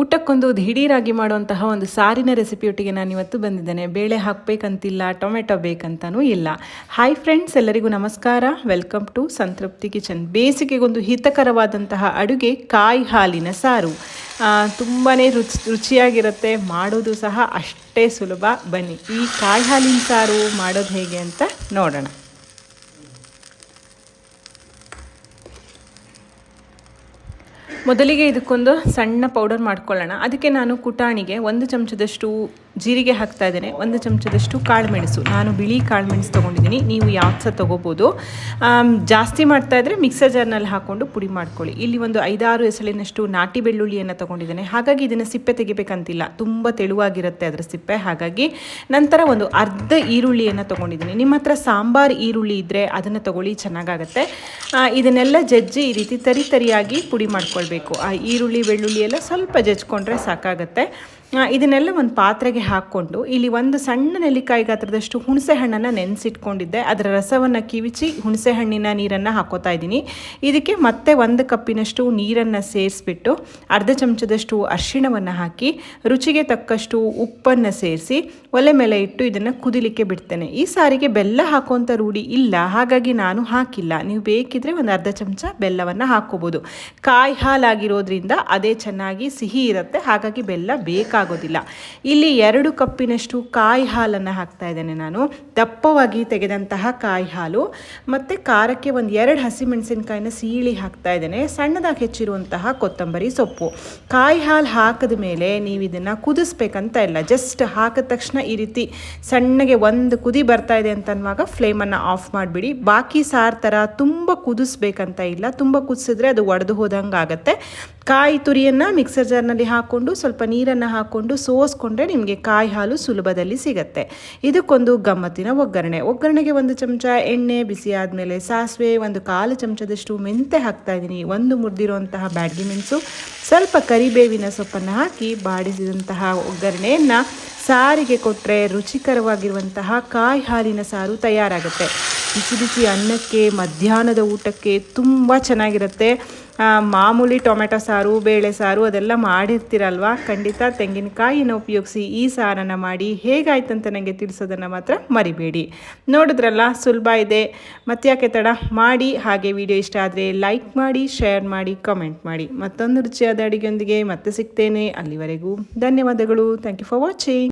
ಊಟಕ್ಕೊಂದು ದಿಢೀರಾಗಿ ಮಾಡುವಂತಹ ಒಂದು ಸಾರಿನ ರೆಸಿಪಿಯೊಟ್ಟಿಗೆ ನಾನು ಇವತ್ತು ಬಂದಿದ್ದೇನೆ. ಬೇಳೆ ಹಾಕಬೇಕಂತಿಲ್ಲ, ಟೊಮೆಟೊ ಬೇಕಂತನೂ ಇಲ್ಲ. ಹಾಯ್ ಫ್ರೆಂಡ್ಸ್ ಎಲ್ಲರಿಗೂ ನಮಸ್ಕಾರ. ವೆಲ್ಕಮ್ ಟು ಸಂತೃಪ್ತಿ ಕಿಚನ್ ಬೇಸಿಗೆಗೊಂದು ಹಿತಕರವಾದಂತಹ ಅಡುಗೆ ಕಾಯಿ ಹಾಲಿನ ಸಾರು. ತುಂಬಾ ರುಚಿ, ರುಚಿಯಾಗಿರುತ್ತೆ. ಮಾಡೋದು ಸಹ ಅಷ್ಟೇ ಸುಲಭ. ಬನ್ನಿ, ಈ ಕಾಯಿ ಹಾಲಿನ ಸಾರು ಮಾಡೋದು ಹೇಗೆ ಅಂತ ನೋಡೋಣ. ಮೊದಲಿಗೆ ಇದಕ್ಕೊಂದು ಸಣ್ಣ ಪೌಡರ್ ಮಾಡ್ಕೊಳ್ಳೋಣ. ಅದಕ್ಕೆ ನಾನು ಕುಟಾಣಿಗೆ ಒಂದು ಚಮಚದಷ್ಟು ಜೀರಿಗೆ ಹಾಕ್ತಾ ಇದ್ದೇನೆ. ಒಂದು ಚಮಚದಷ್ಟು ಕಾಳುಮೆಣಸು ನಾನು ಬಿಳಿ ಕಾಳುಮೆಣಸು ತೊಗೊಂಡಿದ್ದೀನಿ. ನೀವು ಯಾವ್ದು ಸಹ ತೊಗೋಬೋದು. ಜಾಸ್ತಿ ಮಾಡ್ತಾ ಇದ್ದರೆ ಮಿಕ್ಸರ್ ಜಾರ್ನಲ್ಲಿ ಹಾಕ್ಕೊಂಡು ಪುಡಿ ಮಾಡ್ಕೊಳ್ಳಿ. ಇಲ್ಲಿ ಒಂದು ಐದಾರು ಎಸಳಿನಷ್ಟು ನಾಟಿ ಬೆಳ್ಳುಳ್ಳಿಯನ್ನು ತೊಗೊಂಡಿದ್ದೇನೆ. ಹಾಗಾಗಿ ಇದನ್ನು ಸಿಪ್ಪೆ ತೆಗಿಬೇಕಂತಿಲ್ಲ. ತುಂಬ ತೆಳುವಾಗಿರುತ್ತೆ ಅದರ ಸಿಪ್ಪೆ. ಹಾಗಾಗಿ ನಂತರ ಒಂದು ಅರ್ಧ ಈರುಳ್ಳಿಯನ್ನು ತೊಗೊಂಡಿದ್ದೀನಿ. ನಿಮ್ಮ ಹತ್ರ ಸಾಂಬಾರು ಈರುಳ್ಳಿ ಇದ್ದರೆ ಅದನ್ನು ತೊಗೊಳ್ಳಿ, ಚೆನ್ನಾಗಾಗತ್ತೆ. ಇದನ್ನೆಲ್ಲ ಜಜ್ಜಿ ಈ ರೀತಿ ತರಿ ತರಿಯಾಗಿ ಪುಡಿ ಮಾಡ್ಕೊಳ್ಬೇಕು. ಆ ಈರುಳ್ಳಿ, ಬೆಳ್ಳುಳ್ಳಿ ಎಲ್ಲ ಸ್ವಲ್ಪ ಜಜ್ಕೊಂಡ್ರೆ ಸಾಕಾಗತ್ತೆ. ಇದನ್ನೆಲ್ಲ ಒಂದು ಪಾತ್ರೆಗೆ ಹಾಕ್ಕೊಂಡು ಇಲ್ಲಿ ಒಂದು ಸಣ್ಣ ನೆಲ್ಲಿಕಾಯಿ ಗಾತ್ರದಷ್ಟು ಹುಣಸೆ ಹಣ್ಣನ್ನು ನೆನೆಸಿಟ್ಕೊಂಡಿದ್ದೆ. ಅದರ ರಸವನ್ನು ಕಿವಿಚಿ ಹುಣಸೆ ಹಣ್ಣಿನ ನೀರನ್ನು ಹಾಕೋತಾ ಇದ್ದೀನಿ. ಇದಕ್ಕೆ ಮತ್ತೆ ಒಂದು ಕಪ್ಪಿನಷ್ಟು ನೀರನ್ನು ಸೇರಿಸ್ಬಿಟ್ಟು ಅರ್ಧ ಚಮಚದಷ್ಟು ಅರಿಶಿಣವನ್ನು ಹಾಕಿ ರುಚಿಗೆ ತಕ್ಕಷ್ಟು ಉಪ್ಪನ್ನು ಸೇರಿಸಿ ಒಲೆ ಮೇಲೆ ಇಟ್ಟು ಇದನ್ನು ಕುದಿಲಿಕ್ಕೆ ಬಿಡ್ತೇನೆ. ಈ ಸಾರಿಗೆ ಬೆಲ್ಲ ಹಾಕುವಂಥ ರೂಢಿ ಇಲ್ಲ. ಹಾಗಾಗಿ ನಾನು ಹಾಕಿಲ್ಲ. ನೀವು ಬೇಕಿದ್ರೆ ಒಂದು ಅರ್ಧ ಚಮಚ ಬೆಲ್ಲವನ್ನು ಹಾಕೋಬೋದು. ಕಾಯಿ ಹಾಲಾಗಿರೋದ್ರಿಂದ ಅದೇ ಚೆನ್ನಾಗಿ ಸಿಹಿ ಇರುತ್ತೆ. ಹಾಗಾಗಿ ಬೆಲ್ಲ ಬೇಕಾಗೋದಿಲ್ಲ. ಇಲ್ಲಿ ಎರಡು ಕಪ್ಪಿನಷ್ಟು ಕಾಯಿ ಹಾಲನ್ನು ಹಾಕ್ತಾ ಇದ್ದೇನೆ ನಾನು. ದಪ್ಪವಾಗಿ ತೆಗೆದಂತಹ ಕಾಯಿ ಹಾಲು. ಮತ್ತು ಖಾರಕ್ಕೆ ಒಂದು ಎರಡು ಹಸಿಮೆಣಸಿನ್ಕಾಯಿನ ಸೀಳಿ ಹಾಕ್ತಾ ಇದ್ದೇನೆ. ಸಣ್ಣದಾಗಿ ಹೆಚ್ಚಿರುವಂತಹ ಕೊತ್ತಂಬರಿ ಸೊಪ್ಪು. ಕಾಯಿ ಹಾಲು ಹಾಕಿದ ಮೇಲೆ ನೀವು ಇದನ್ನು ಕುದಿಸ್ಬೇಕಂತ ಇಲ್ಲ. ಜಸ್ಟ್ ಹಾಕಿದ ತಕ್ಷಣ ಈ ರೀತಿ ಸಣ್ಣಗೆ ಒಂದು ಕುದಿ ಬರ್ತಾ ಇದೆ ಅಂತ ಅನ್ನುವಾಗ ಫ್ಲೇಮನ್ನು ಆಫ್ ಮಾಡಿಬಿಡಿ. ಬಾಕಿ ಸಾರು ಥರ ತುಂಬ ಕುದಿಸ್ಬೇಕಂತ ಇಲ್ಲ. ತುಂಬ ಕುದಿಸಿದ್ರೆ ಅದು ಒಡೆದು ಹೋದಂಗೆ ಆಗುತ್ತೆ ಕಾಯಿ ತುರಿಯನ್ನು ಮಿಕ್ಸರ್ ಜಾರ್ನಲ್ಲಿ ಹಾಕ್ಕೊಂಡು ಸ್ವಲ್ಪ ನೀರನ್ನು ಹಾಕ್ಕೊಂಡು ಸೋಸ್ಕೊಂಡ್ರೆ ನಿಮಗೆ ಕಾಯಿ ಹಾಲು ಸುಲಭದಲ್ಲಿ ಸಿಗುತ್ತೆ. ಇದಕ್ಕೊಂದು ಗಮ್ಮತ್ತಿನ ಒಗ್ಗರಣೆ. ಒಗ್ಗರಣೆಗೆ ಒಂದು ಚಮಚ ಎಣ್ಣೆ, ಬಿಸಿ ಆದಮೇಲೆ ಸಾಸಿವೆ, ಒಂದು ಕಾಲು ಚಮಚದಷ್ಟು ಮೆಂತೆ ಹಾಕ್ತಾ ಇದ್ದೀನಿ. ಒಂದು ಮುರಿದಿರುವಂತಹ ಬ್ಯಾಡ್ಗಿ ಮೆಣಸು, ಸ್ವಲ್ಪ ಕರಿಬೇವಿನ ಸೊಪ್ಪನ್ನು ಹಾಕಿ ಬಾಡಿಸಿದಂತಹ ಒಗ್ಗರಣೆಯನ್ನು ಸಾರಿಗೆ ಕೊಟ್ಟರೆ ರುಚಿಕರವಾಗಿರುವಂತಹ ಕಾಯಿ ಹಾಲಿನ ಸಾರು ತಯಾರಾಗುತ್ತೆ. ಬಿಸಿ ಬಿಸಿ ಅನ್ನಕ್ಕೆ, ಮಧ್ಯಾಹ್ನದ ಊಟಕ್ಕೆ ತುಂಬ ಚೆನ್ನಾಗಿರುತ್ತೆ. ಮಾಮೂಲಿ ಟೊಮೆಟೊ ಸಾರು, ಬೇಳೆ ಸಾರು ಅದೆಲ್ಲ ಮಾಡಿರ್ತೀರಲ್ವ? ಖಂಡಿತ ತೆಂಗಿನಕಾಯಿನ ಉಪಯೋಗಿಸಿ ಈ ಸಾರನ್ನು ಮಾಡಿ ಹೇಗಾಯ್ತಂತ ನನಗೆ ತಿಳಿಸೋದನ್ನು ಮಾತ್ರ ಮರಿಬೇಡಿ. ನೋಡಿದ್ರಲ್ಲ, ಸುಲಭ ಇದೆ. ಮತ್ತೆ ಯಾಕೆ ತಡ? ಮಾಡಿ, ಹಾಗೆ ವಿಡಿಯೋ ಇಷ್ಟ ಆದರೆ ಲೈಕ್ ಮಾಡಿ, ಶೇರ್ ಮಾಡಿ, ಕಮೆಂಟ್ ಮಾಡಿ. ಮತ್ತೊಂದು ರುಚಿಯಾದ ಅಡುಗೆಯೊಂದಿಗೆ ಮತ್ತೆ ಸಿಗ್ತೇನೆ. ಅಲ್ಲಿವರೆಗೂ ಧನ್ಯವಾದಗಳು. Thank you for watching.